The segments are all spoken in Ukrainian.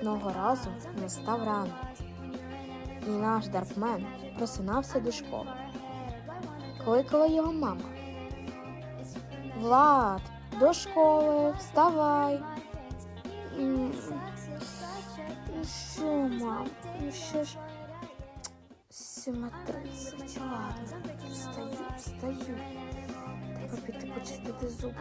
Одного разу настав ранок, і наш Даркмен просинався до школи. Кликала його мама. Влад, до школи, вставай. Що, мам? Ну що ж? Сіма тридцять. Ладно, встаю, встаю. Треба піти почистити зуби.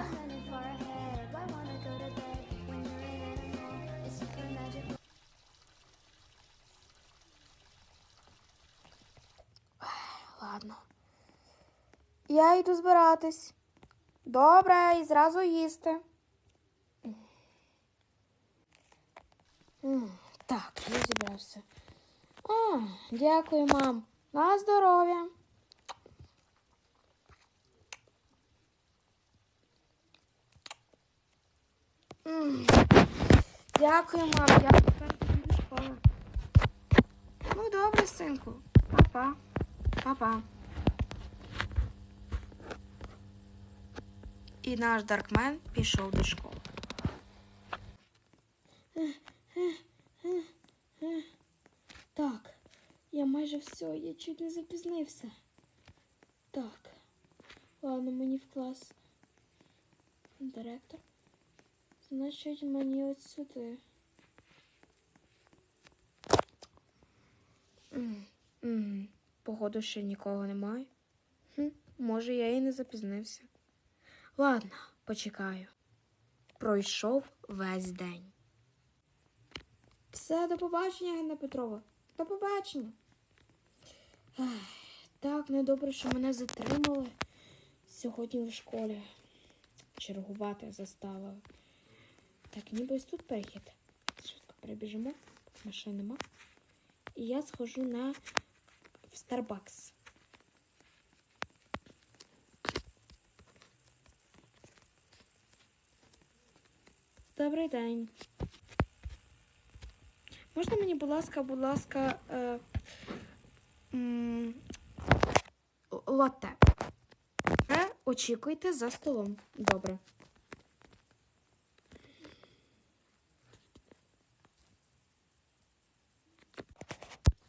Я йду збиратись. Добре, і зразу їсти. Так, я зібрався. А, дякую, мам. На здоров'я. Дякую, мам. Я тепер піду до школи. Ну, добре, синку. Па-па. Па-па. І наш Даркмен пішов до школи. Так, я майже все, я чуть не запізнився. Так, ладно, мені в клас. Директор. Значить, мені от сюди. М, Походу, ще нікого немає. Хм, може, я і не запізнився. Ладно, почекаю. Пройшов весь день. Все, до побачення, Ганна Петрова. До побачення. Ех, так, недобре, що мене затримали сьогодні в школі. Чергувати заставили. Так, ніби ось тут перехід. Швидко перебіжимо, машин нема. І я схожу на в Starbucks. Добрий день. Можна мені, будь ласка, будь ласка, е, м, латте. Е, очікуйте за столом. Добре.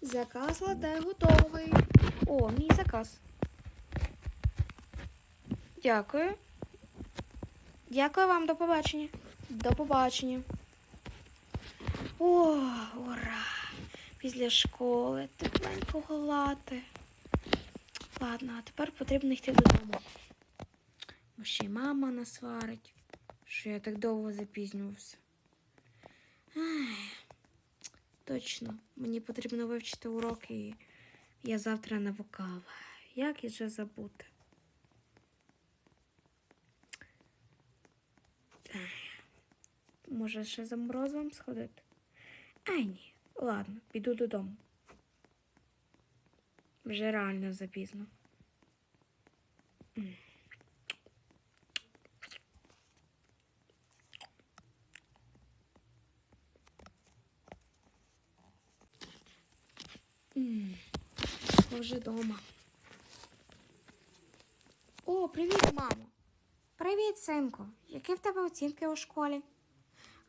Заказ латте готовий. О, мій заказ. Дякую. Дякую вам, до побачення. До побачення. О, ура! Після школи тепленького лати. Ладно, а тепер потрібно йти додому. Бо ще й мама насварить, що я так довго запізнювався. Ай, точно, мені потрібно вивчити уроки, і я завтра на вокал. Як і же забути? Може, ще за морозом сходити? Ай ні, ладно, піду додому. Вже реально запізно. М. М. Вже вдома. О, привіт, мамо. Привіт, синку. Які в тебе оцінки у школі?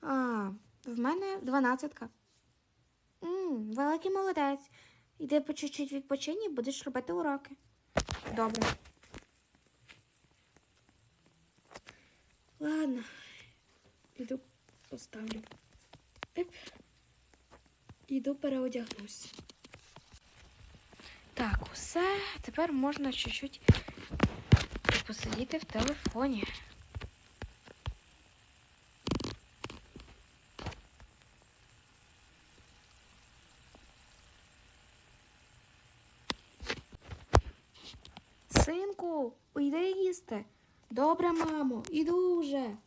А, в мене дванадцятка. Великий молодець. Іди по чуть-чуть відпочинь і будеш робити уроки. Добре. Ладно. Іду поставлю. Еп. Іду переодягнусь. Так, усе. Тепер можна чуть-чуть посидіти в телефоні. Синку, уйди їсти. Добре, мамо, іду вже.